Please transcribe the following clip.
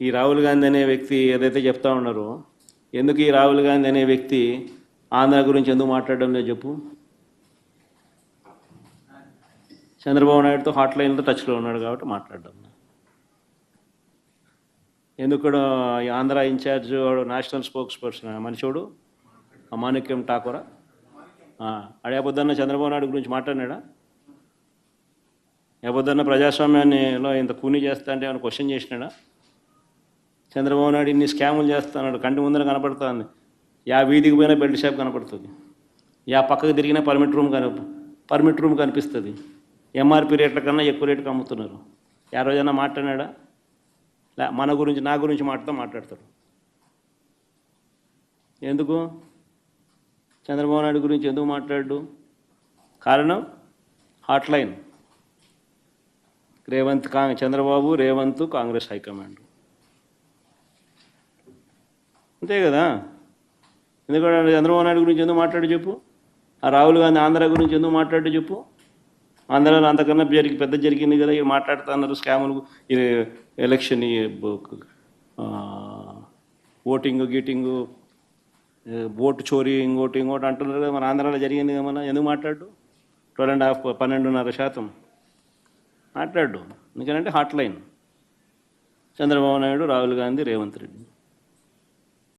ఈ రాహుల్ గాంధీ అనే వ్యక్తి ఏదైతే చెప్తా ఉన్నారో ఎందుకు ఈ రాహుల్ గాంధీ అనే వ్యక్తి ఆంధ్ర గురించి ఎందుకు మాట్లాడడం లేదు చెప్పు? చంద్రబాబు నాయుడుతో హాట్ లైన్లో టచ్లో ఉన్నాడు కాబట్టి మాట్లాడడం ఎందుకు ఈ ఆంధ్ర ఇన్ఛార్జ్ వాడు నేషనల్ స్పోక్స్ పర్సన్ మనిషోడు అమాణిక్యం ఠాకూరా. అడేపొద్దన్న చంద్రబాబు నాయుడు గురించి మాట్లాడినాడా? పొద్దున్న ప్రజాస్వామ్యాన్ని ఇంత కూని చేస్తా అంటే ఏమైనా క్వశ్చన్ చేసినాడా? చంద్రబాబు నాయుడు ఇన్ని స్కాములు చేస్తున్నాడు కంటి ముందర కనపడుతుంది. యా వీధికి పోయినా బెల్ట్ షాప్ కనపడుతుంది. యా పక్కకు తిరిగినా పర్మిట్ రూమ్ కన పర్మిట్ రూమ్ కనిపిస్తుంది. ఎంఆర్పి రేట్ల కన్నా ఎక్కువ రేటుకి అమ్ముతున్నారు. ఆ రోజైనా మాట్లాడినాడా? లే మన గురించి నా గురించి మాట్లాడుతూ మాట్లాడతారు ఎందుకు? చంద్రబాబు నాయుడు గురించి ఎందుకు మాట్లాడు? కారణం? హాట్లైన్. రేవంత్ కా చంద్రబాబు రేవంత్ కాంగ్రెస్ హైకమాండ్. అంతే కదా? ఎందుకంటే చంద్రబాబు నాయుడు గురించి ఎందుకు మాట్లాడి చెప్పు? ఆ రాహుల్ గాంధీ ఆంధ్ర గురించి ఎందుకు మాట్లాడి చెప్పు? ఆంధ్రాలో అంతకన్నా జరిగి పెద్ద జరిగింది కదా ఇవి మాట్లాడుతున్నారు స్కాములు ఇది ఎలక్షన్ ఓటింగ్ గీటింగ్ ఓటు చోరీ ఇంకోటి ఇంకోటి అంటున్నారు కదా మన ఆంధ్రాలో జరిగింది కదా మన ఎందుకు మాట్లాడు? ట్వెల్వ్ అండ్ హాఫ్ పన్నెండున్నర శాతం. మాట్లాడు. ఎందుకంటే హాట్ లైన్ చంద్రబాబు నాయుడు రాహుల్ గాంధీ రేవంత్ రెడ్డి.